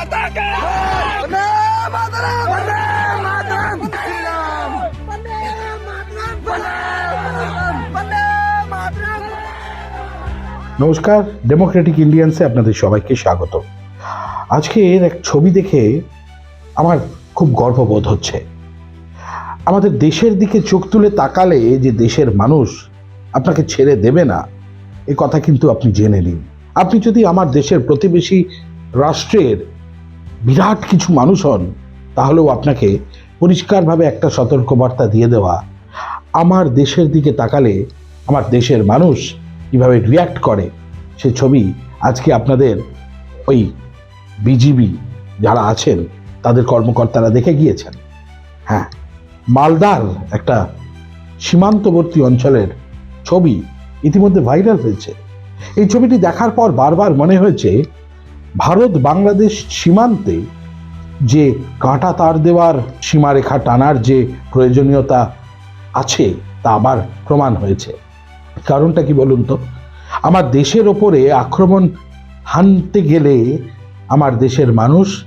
নমস্কার ডেমোক্রেটিক ইন্ডিয়ান্সে আপনাদের সবাইকে স্বাগত। আজকের এক ছবি দেখে আমার খুব গর্ববোধ হচ্ছে। আমাদের দেশের দিকে চোখ তুলে তাকালে যে দেশের মানুষ আপনাকে ছেড়ে দেবে না এ কথা কিন্তু আপনি জেনে নিন। আপনি যদি আমার দেশের প্রতিবেশী রাষ্ট্রের বিরাট কিছু মানুষ হন, তাহলেও আপনাকে পরিষ্কারভাবে একটা সতর্কবার্তা দিয়ে দেওয়া, আমার দেশের দিকে তাকালে আমার দেশের মানুষ কীভাবে রিয়্যাক্ট করে, সে ছবি আজকে আপনাদের ওই বিজিবি যারা আছেন, তাদের কর্মকর্তারা দেখে গিয়েছেন। হ্যাঁ মালদার একটা সীমান্তবর্তী অঞ্চলের ছবি ইতিমধ্যে ভাইরাল হয়েছে। এই ছবিটি দেখার পর বারবার মনে হয়েছে ভারত বাংলাদেশ সীমান্তে যে কাঁটা তার দেওয়ার সীমারেখা টানার যে প্রয়োজনীয়তা আছে তা আবার প্রমাণ হয়েছে। কারণটা কি বলুন তো? আমার দেশের ওপরে আক্রমণ হানতে গেলে আমার দেশের মানুষ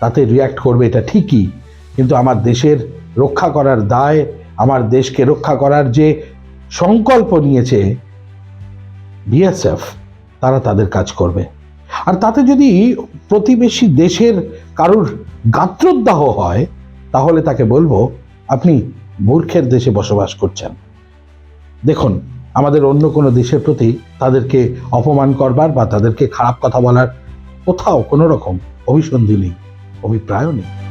তাতে রিয়্যাক্ট করবে, এটা ঠিকই। কিন্তু আমার দেশের রক্ষা করার দায়, আমার দেশকে রক্ষা করার যে সংকল্প নিয়েছে বিএসএফ তারা তাদের কাজ করবে। আর তাতে যদি প্রতিবেশী দেশের কারুর গাত্রোদ্দাহ হয়, তাহলে তাকে বলব, আপনি মূর্খের দেশে বসবাস করছেন। দেখুন, আমাদের অন্য কোনো দেশের প্রতি তাদেরকে অপমান করবার বা তাদেরকে খারাপ কথা বলার কোথাও কোনো রকম অভিসন্ধি নেই, অভিপ্রায়ও নেই।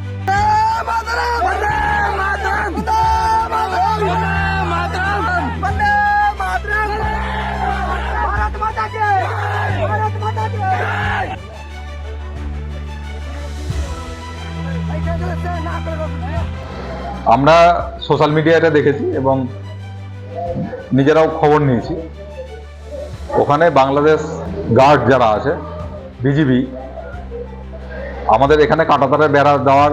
আমরা সোশ্যাল মিডিয়াতে দেখেছি এবং নিজেরাও খবর নিয়েছি। ওখানে বাংলাদেশ গার্ড যারা আছে বিজিবি আমাদের এখানে কাঁটাতারে বেড়া দেওয়ার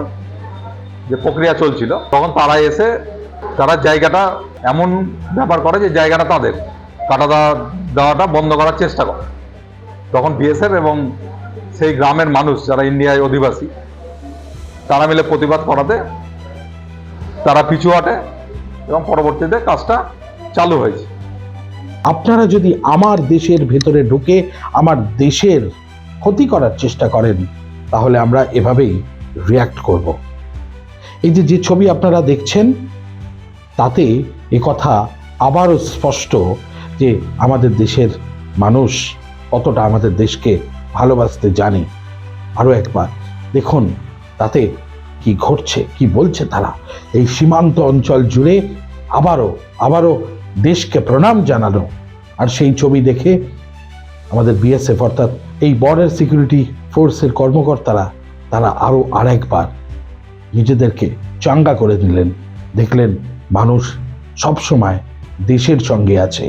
যে প্রক্রিয়া চলছিল, তখন তারা এসে তারা জায়গাটা এমন ব্যাপার করে যে জায়গাটা তাদের কাটা দেওয়া দেওয়াটা বন্ধ করার চেষ্টা করে। তখন বিএসএফ এবং সেই গ্রামের মানুষ যারা ইন্ডিয়ায় অধিবাসী, তারা মিলে প্রতিবাদ করাতে তারা পিছু হটে এবং পরবর্তীতে কাজটা চালু হয়েছে। আপনারা যদি আমার দেশের ভেতরে ঢুকে আমার দেশের ক্ষতি করার চেষ্টা করেন, তাহলে আমরা এভাবেই রিয়্যাক্ট করব। এই যে যে ছবি আপনারা দেখছেন, তাতে এ কথা আবারও স্পষ্ট যে আমাদের দেশের মানুষ কতটা আমাদের দেশকে ভালোবাসতে জানে। আরও একবার দেখুন, তাতে কি ঘটছে, কি বলছে তারা? এই সীমান্ত অঞ্চল জুড়ে আবারও আবারও দেশকে প্রণাম জানানো। আর সেই ছবি দেখে আমাদের বিএসএফ অর্থাৎ এই বর্ডার সিকিউরিটি ফোর্সের কর্মকর্তারা, তারা আরও আরেকবার নিজেদেরকে চাঙ্গা করে নিলেন দেখলেন মানুষ সবসময় দেশের সঙ্গে আছে,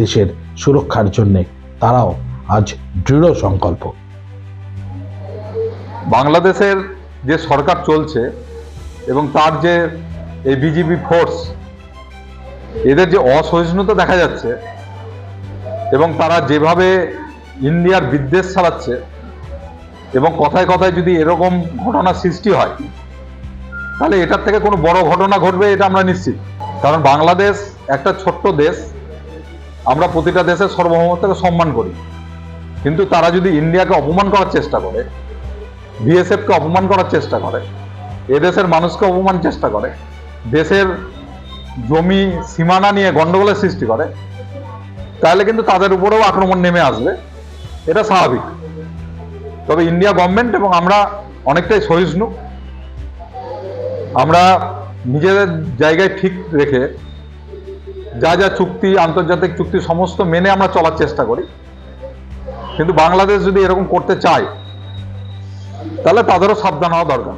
দেশের সুরক্ষার জন্যে। তারাও আজ দৃঢ় সংকল্প। বাংলাদেশের যে সরকার চলছে এবং তার যে এই বিজিবি ফোর্স, এদের যে অসহিষ্ণুতা দেখা যাচ্ছে এবং তারা যেভাবে ইন্ডিয়ার বিদ্বেষ চালাচ্ছে এবং কথায় কথায় যদি এরকম ঘটনা সৃষ্টি হয়, তাহলে এটার থেকে কোনো বড় ঘটনা ঘটবে এটা আমরা নিশ্চিত। কারণ বাংলাদেশ একটা ছোট্ট দেশ, আমরা প্রতিটা দেশের সার্বভৌমত্বকে সম্মান করি। কিন্তু তারা যদি ইন্ডিয়াকে অপমান করার চেষ্টা করে বিএসএফকে অপমান করার চেষ্টা করে। এদেশের মানুষকে অপমান চেষ্টা করে। দেশের জমি সীমানা নিয়ে গন্ডগোলের সৃষ্টি করে। তাহলে কিন্তু তাদের উপরেও আক্রমণ নেমে আসবে। এটা স্বাভাবিক। তবে ইন্ডিয়া গভর্নমেন্ট এবং আমরা অনেকটাই সহিষ্ণু। আমরা নিজেদের জায়গায় ঠিক রেখে যা যা চুক্তি, আন্তর্জাতিক চুক্তি, সমস্ত মেনে আমরা চলার চেষ্টা করি। কিন্তু বাংলাদেশ যদি এরকম করতে চায় তাহলে তাদেরও সাবধান হওয়া দরকার।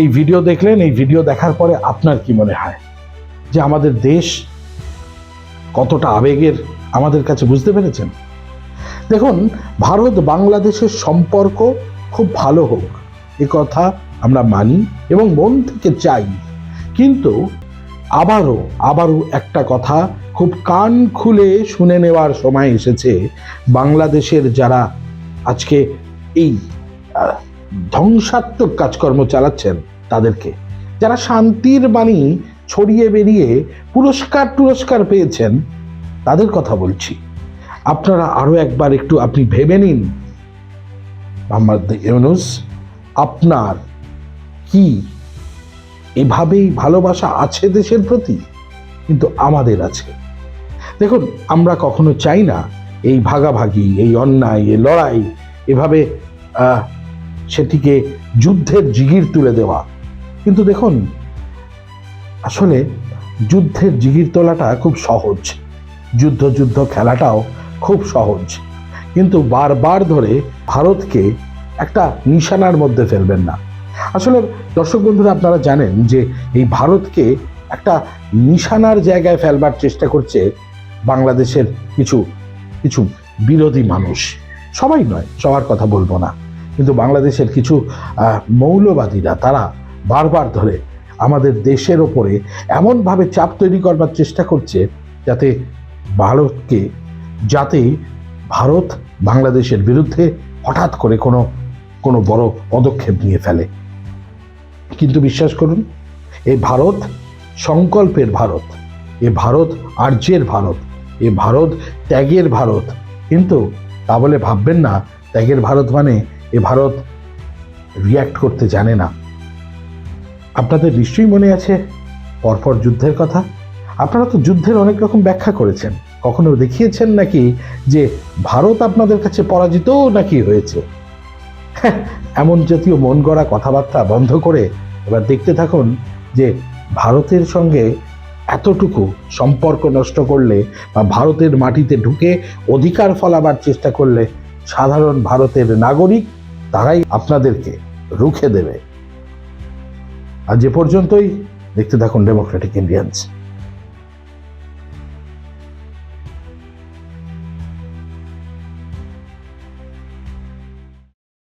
এই ভিডিও দেখলেন এই ভিডিও দেখার পরে আপনার কি মনে হয়? যে আমাদের দেশ কতটা আবেগের আমাদের কাছে বুঝতে পেরেছেন? দেখুন, ভারত বাংলাদেশের সম্পর্ক খুব ভালো হোক, এ কথা আমরা মানি এবং মন থেকে চাই। কিন্তু আবারও আবারও একটা কথা খুব কান খুলে শুনে নেওয়ার সময় এসেছে বাংলাদেশের যারা আজকে এই ধ্বংসাত্মক কাজকর্ম চালাচ্ছেন তাদেরকে। যারা শান্তির বাণী ছড়িয়ে বেরিয়ে পুরস্কার পুরস্কার পেয়েছেন, তাদের কথা বলছি। আপনারা আরও একবার একটু আপনি ভেবে নিন ইউনুস, আপনার কি এভাবেই ভালোবাসা আছে দেশের প্রতি? কিন্তু আমাদের আছে। দেখুন, আমরা কখনো চাই না এই ভাগাভাগি, এই অন্যায়, এই লড়াই, এভাবে সেটিকে যুদ্ধের জিগির তুলে দেওয়া। কিন্তু দেখুন, আসলে যুদ্ধের জিগির তোলাটা খুব সহজ। যুদ্ধ যুদ্ধ খেলাটাও খুব সহজ। কিন্তু বারবার ধরে ভারতকে একটা নিশানার মধ্যে ফেলবেন না। আসলে দর্শক বন্ধুরা, আপনারা জানেন যে এই ভারতকে একটা নিশানার জায়গায় ফেলবার চেষ্টা করছে বাংলাদেশের কিছু কিছু বিরোধী মানুষ। সবাই নয়, সবার কথা বলব না। কিন্তু বাংলাদেশের কিছু মৌলবাদীরা, তারা বারবার ধরে আমাদের দেশের ওপরে এমনভাবে চাপ তৈরি করবার চেষ্টা করছে যাতে ভারতকে যাতে ভারত বাংলাদেশের বিরুদ্ধে হঠাৎ করে কোনো কোনো বড় পদক্ষেপ নিয়ে ফেলে। কিন্তু বিশ্বাস করুন এই ভারত সংকল্পের ভারত, এ ভারত আর্যের ভারত, এ ভারত ত্যাগের ভারত। কিন্তু তা বলে ভাববেন না, ত্যাগের ভারত মানে এ ভারত রিয়্যাক্ট করতে জানে না। আপনাদের নিশ্চয়ই মনে আছে পরপর যুদ্ধের কথা? আপনারা তো যুদ্ধের অনেক রকম ব্যাখ্যা করেছেন। কখনো দেখিয়েছেন নাকি যে ভারত আপনাদের কাছে পরাজিত নাকি হয়েছে? হ্যাঁ, এমন জাতীয় মন গড়া কথাবার্তা বন্ধ করে এবার দেখতে থাকুন যে ভারতের সঙ্গে এতটুকু সম্পর্ক নষ্ট করলে বা ভারতের মাটিতে ঢুকে অধিকার ফলাবার চেষ্টা করলে সাধারণ ভারতের নাগরিক তারাই আপনাদেরকে রুখে দেবে। আর যে পর্যন্তই। দেখতে থাকুন ডেমোক্রেটিক ইন্ডিয়ান্স